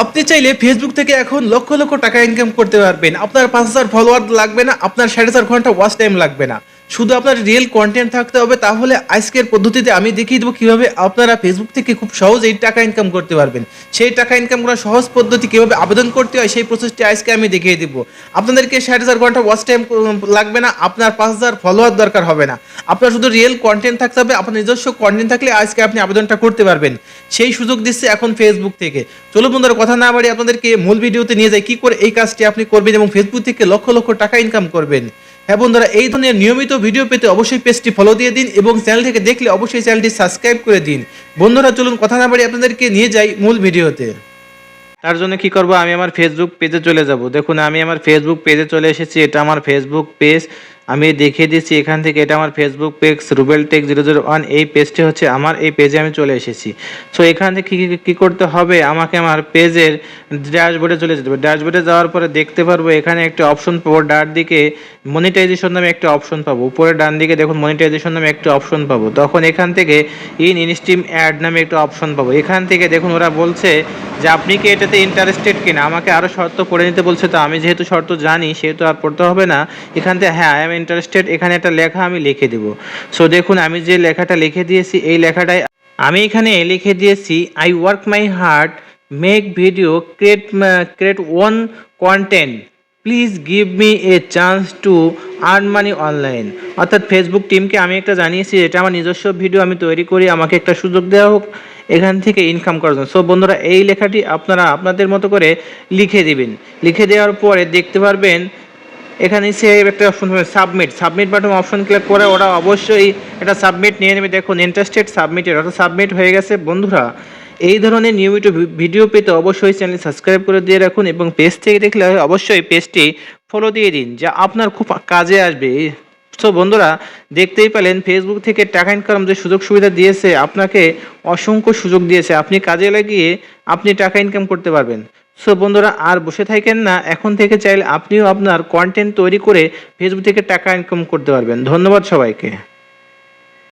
আপনি চাইলে ফেসবুক থেকে এখন লক্ষ লক্ষ টাকা ইনকাম করতে পারবেন। আপনার পাঁচ হাজার ফলোয়ার লাগবে না, আপনার সাড়ে চার ঘণ্টা ওয়াচ টাইম লাগবে না। শুধু আপনার রিয়েল কন্টেন্ট থাকতে হবে, তাহলে আজকের পদ্ধতিতে আমি দেখিয়ে দেবো কীভাবে আপনারা ফেসবুক থেকে খুব সহজেই টাকা ইনকাম করতে পারবেন। সেই টাকা ইনকাম করার সহজ পদ্ধতি কীভাবে আবেদন করতে হয়, সেই প্রসেসটি আজকে আমি দেখিয়ে দেবো। আপনাদেরকে ষাট হাজার ঘণ্টা ওয়াচ টাইম লাগবে না, আপনার পাঁচ হাজার ফলোয়ার দরকার হবে না। আপনার শুধু রিয়েল কন্টেন্ট থাকতে হবে, আপনার নিজস্ব কন্টেন্ট থাকলে আজকে আপনি আবেদনটা করতে পারবেন। সেই সুযোগ দিচ্ছে এখন ফেসবুক থেকে। চলো বন্ধুরা, কথা না বাড়ি আপনাদেরকে মূল ভিডিওতে নিয়ে যাই, কি করে এই কাজটি আপনি করবেন এবং ফেসবুক থেকে লক্ষ লক্ষ টাকা ইনকাম করবেন। হ্যাঁ বন্ধুরা, এই ধরনের নিয়মিত ভিডিও পেতে অবশ্যই পেজটি ফলো দিয়ে দিন এবং চ্যানেলটিকে দেখলে অবশ্যই চ্যানেলটি সাবস্ক্রাইব করে দিন। বন্ধুরা, চলুন কথা না বাড়ি আপনাদেরকে নিয়ে যাই মূল ভিডিওতে তার জন্য কি করব? আমি আমার ফেসবুক পেজে চলে যাব। দেখুন, আমি আমার ফেসবুক পেজে চলে এসেছি। এটা আমার ফেসবুক পেজ আমি দেখিয়ে দিচ্ছি এখান থেকে এটা আমার Facebook page Rubel Tech zero zero one এই পেজটি হচ্ছে আমার, এই পেজে আমি চলে এসেছি। সো এখান থেকে কী, কী- কী করতে হবে? আমাকে আমার পেজের ড্যাশবোর্ডে চলে যেতে হবে। ড্যাশবোর্ডে যাওয়ার পরে দেখতে পারব, এখানে একটা অপশন পাবো ডার দিকে মনিটাইজেশন নামে একটা অপশন পাবো। উপরে ডান দিকে দেখুন মনিটাইজেশন নামে একটা অপশন পাবো। তখন এখান থেকে ইন ইনস্টিম অ্যাড নামে একটা অপশন পাবো। এখান থেকে দেখুন, ওরা বলছে যে, আপনি কি এটাতে ইন্টারেস্টেড কিনা? আমাকে আরও শর্ত পড়ে নিতে বলছে। তো আমি যেহেতু শর্ত জানি, সেহেতু আর পড়তে হবে না। এখান থেকে হ্যাঁ আই এম ইন্টারেস্টেড এখানে একটা লেখা আমি লিখে দেবো। সো দেখুন, আমি যে লেখাটা লিখে দিয়েছি, এই লেখাটাই আমি এখানে লিখে দিয়েছি I work my heart make video create create one content please give me a chance to earn money online অর্থাৎ ফেসবুক টিমকে আমি একটা জানিয়েছি, এটা আমার নিজস্ব ভিডিও আমি তৈরি করি, আমাকে একটা সুযোগ দেওয়া হোক, এখান থেকে ইনকাম করার জন্য। সো বন্ধুরা, এই লেখাটি আপনারা আপনাদের মতো করে লিখে দিবেন। লিখে দেওয়ার পরে দেখতে পারবেন, এখানে সে একটা অপশন হবে submit submit button option click করে ওরা অবশ্যই এটা সাবমিট নিয়ে নেবে। দেখুন ইন্টারেস্টেড সাবমিটেড অর্থাৎ সাবমিট হয়ে গেছে। বন্ধুরা এই ধরনের নিয়মিত ভিডিও পেতে অবশ্যই চ্যানেল সাবস্ক্রাইব করে দিয়ে রাখুন এবং পেজ থেকে দেখলে অবশ্যই পেজটি ফলো দিয়ে দিন, যা আপনার খুব কাজে আসবে। সো বন্ধুরা, দেখতেই পেলেন ফেসবুক থেকে টাকা ইনকাম যে সুযোগ সুবিধা দিয়েছে, আপনাকে অসংখ্য সুযোগ দিয়েছে। আপনি কাজে লাগিয়ে আপনি টাকা ইনকাম করতে পারবেন। সো বন্ধুরা, আর বসে থাকেন না, এখন থেকে চাইলে আপনিও আপনার কন্টেন্ট তৈরি করে ফেসবুক থেকে টাকা ইনকাম করতে পারবেন। ধন্যবাদ সবাইকে।